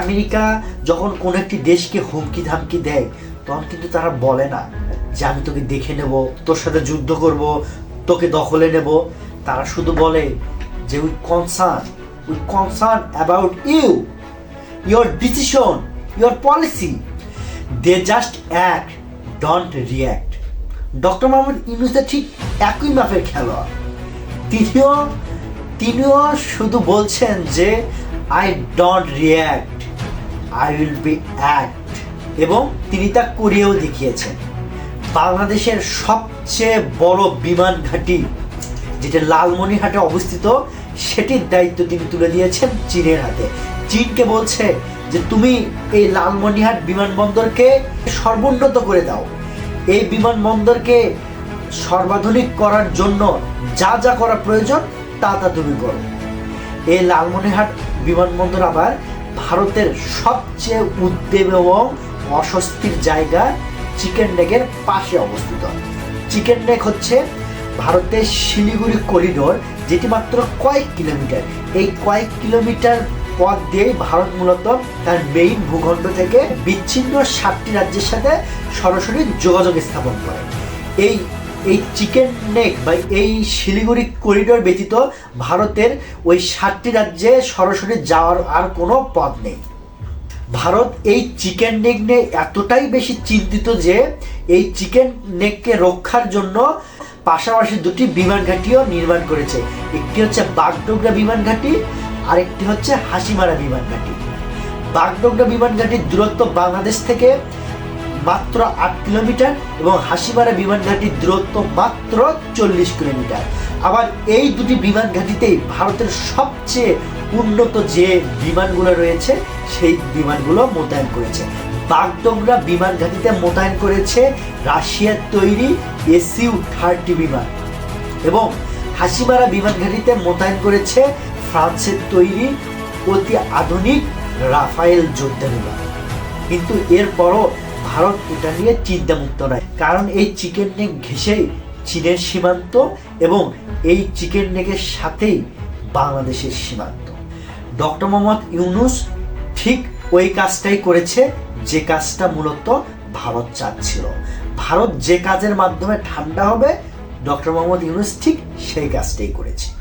America যখন কোনো একটি দেশকে হুমকি ধামকি দেয়, তখন কিন্তু তারা বলে না যে, আমি তোকে দেখে নেব, তোর সাথে যুদ্ধ করব, তোকে দখলে নেব। তারা শুধু বলে যে we concern we concern about you your decision your policy they just act don't react doctor Mohammad ইউনুসের ঠিক একই মাপের খেলোয়াড়। তিনিও তিনিও শুধু বলছেন যে I don't react I will be act এবং তিনি তা করিয়েও দেখিয়েছেন। বাংলাদেশের সবচেয়ে বড় বিমান ঘাঁটি, যেটা লালমনিরহাটে অবস্থিত, সেটির দায়িত্ব তিনি তুলে দিয়েছেন চীনের হাতে। চীনকে বলছে যে, তুমি এই লালমনিরহাট বিমানবন্দরকে সর্বোন্নত করে দাও। এই বিমানবন্দরকে সর্বাধুনিক করার জন্য যা যা করা প্রয়োজন, তা তা তুমি করো। এই লালমনিরহাট বিমানবন্দর আবার ভারতের সবচেয়ে উদ্বেগ এবং অস্বস্তির জায়গা চিকেন নেকের পাশে অবস্থিত। চিকেন নেক হচ্ছে ভারতের শিলিগুড়ি করিডোর, যেটি মাত্র কয়েক কিলোমিটার। এই কয়েক কিলোমিটার পথ দিয়েই ভারত মূলত তার মেইন ভূখণ্ড থেকে বিচ্ছিন্ন সাতটি রাজ্যের সাথে সরাসরি যোগাযোগ স্থাপন করে। এই এই চিকেন নেক বা এই শিলিগুড়ি করিডোর ব্যতীত ভারতের ওই সাতটি রাজ্যে সরাসরি যাওয়ার আর কোনো পথ নেই। ভারত এই চিকেন নেক নিয়ে এতটাই বেশি চিন্তিত যে এই চিকেন নেককে রক্ষার জন্য পাশাপাশি দুটি বিমান ঘাঁটিও নির্মাণ করেছে। একটি হচ্ছে বাগডোগরা বিমান ঘাঁটি, আরেকটি হচ্ছে হাসিমারা বিমান ঘাঁটি। বাগডোগরা বিমান ঘাঁটির দূরত্ব বাংলাদেশ থেকে মাত্র আট কিলোমিটার এবং হাসিমারা বিমান ঘাঁটির দূরত্ব মাত্র চল্লিশ কিলোমিটার। আবার এই দুটি বিমান ঘাঁটিতেই ভারতের সবচেয়ে উন্নত যে বিমানগুলো রয়েছে, সেই বিমানগুলো মোতায়েন করেছে। বাগডোগরা বিমান ঘাঁটিতে মোতায়েন করেছে রাশিয়ার তৈরি এসিউ থার্টি বিমান এবং হাসিমারা বিমান ঘাঁটিতে মোতায়েন করেছে ফ্রান্সের তৈরি অতি আধুনিক রাফায়েল যোদ্ধা বিমান। কিন্তু এরপরও ভারত এটা নিয়ে চিন্তামুক্ত নয়। কারণ এই চিকেন নেক ঘেঁষেই চীনের সীমান্ত এবং এই চিকেন নেকের সাথেই বাংলাদেশের সীমান্ত। ডক্টর মোহাম্মদ ইউনুস ঠিক ওই কাজটাই করেছে, যে কাজটা মূলত ভারত চাচ্ছিল। ভারত যে কাজের মাধ্যমে ঠান্ডা হবে, ডক্টর মোহাম্মদ ইউনুস ঠিক সেই কাজটাই করেছে।